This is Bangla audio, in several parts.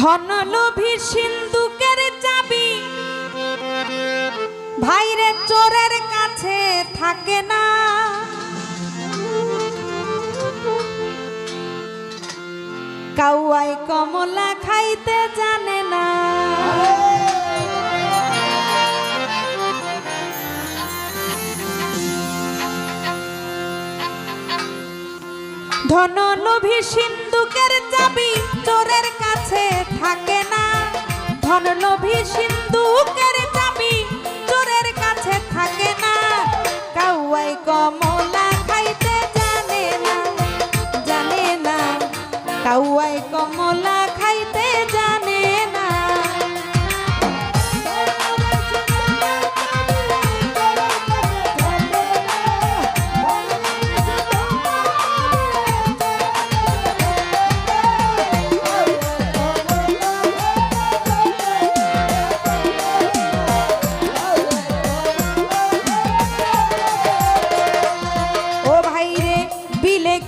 ধনলোভী সিন্ধুকের চাবি। ভাইরে চোরের কাছে থাকে না। কাউয়াই কমলা খাইতে জানে না। ধনলোভী সিন্ধুকের চাবি চোরের কাছে থাকে না। ধনলোভী সিন্ধুকের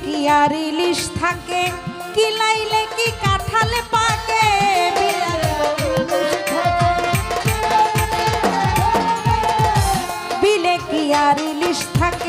কি আর ইলিশ থাকে? কিলাইলে কি কাঁঠাল পাকে? বিলে কি আর ইলিশ থাকে?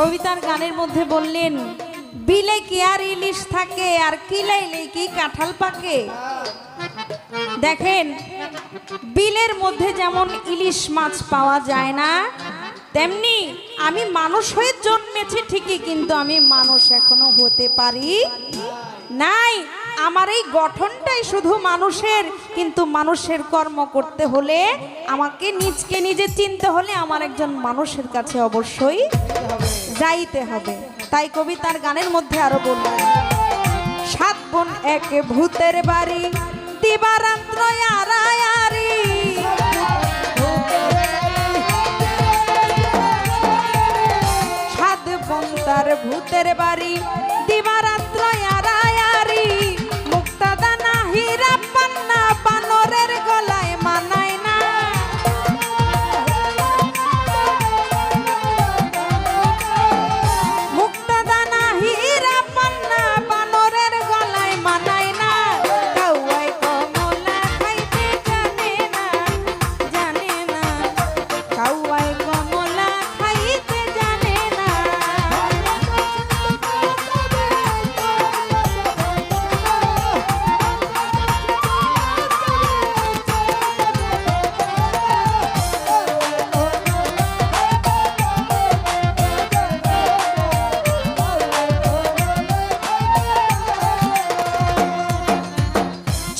কবিতার গানের মধ্যে বললেন, বিলে কি আর ইলিশ থাকে, আর কিলাইলে কি কাঁঠাল পাকে? দেখেন, বিলের মধ্যে যেমন ইলিশ মাছ পাওয়া যায় না তেমনি আমি মানুষ হয়ে জন্মেছি ঠিকই, কিন্তু আমি মানুষ এখনও হতে পারি নাই। আমার এই গঠনটাই শুধু মানুষের, কিন্তু মানুষের কর্ম করতে হলে, আমাকে নিজকে নিজে চিনতে হলে আমার একজন মানুষের কাছে অবশ্যই যাইতে হবে। তাই কবি তার গানের মধ্যে আরও বললেন সাত বোন এক ভূতের বাড়ি, দিবারাত্র ভূতের বাড়ি। দিবারাত্র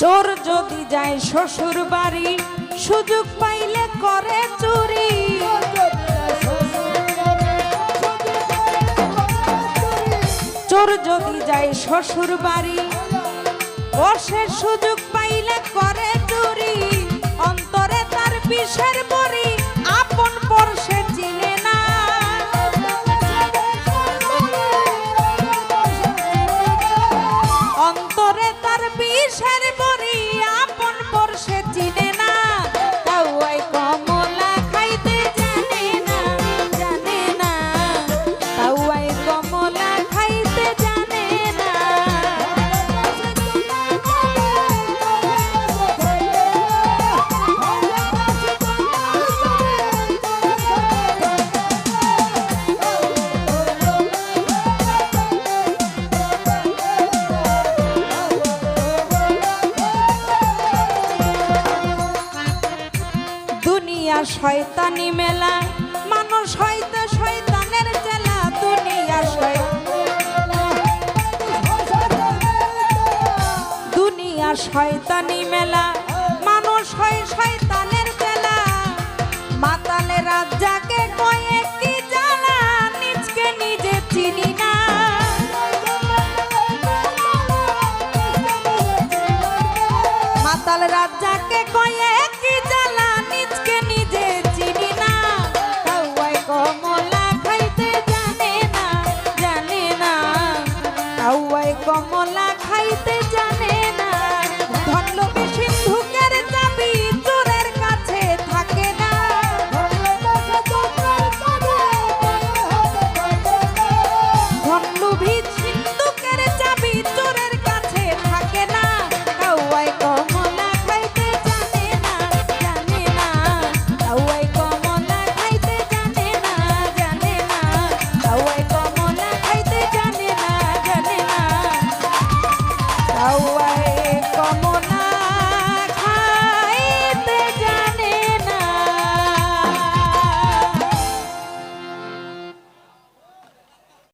চোর যদি যায় শ্বশুর বাড়ি, সুযোগ পাইলে করে চুরি। চোর যদি যায় শ্বশুর বাড়ি, বসে সুযোগ পাইলে করে চুরি। অন্তরে তার বিষের বড়ি শয়তানি মেলা, মানুষ হয়তো শয়তানের জেলা দুনিয়া দুনিয়া শয়তানি মেলা, মানুষ হয় শয়তানের জেলা মাতালে রাত যাকে কি জ্বালা, নিজকে নিজে চিনি না। Wow.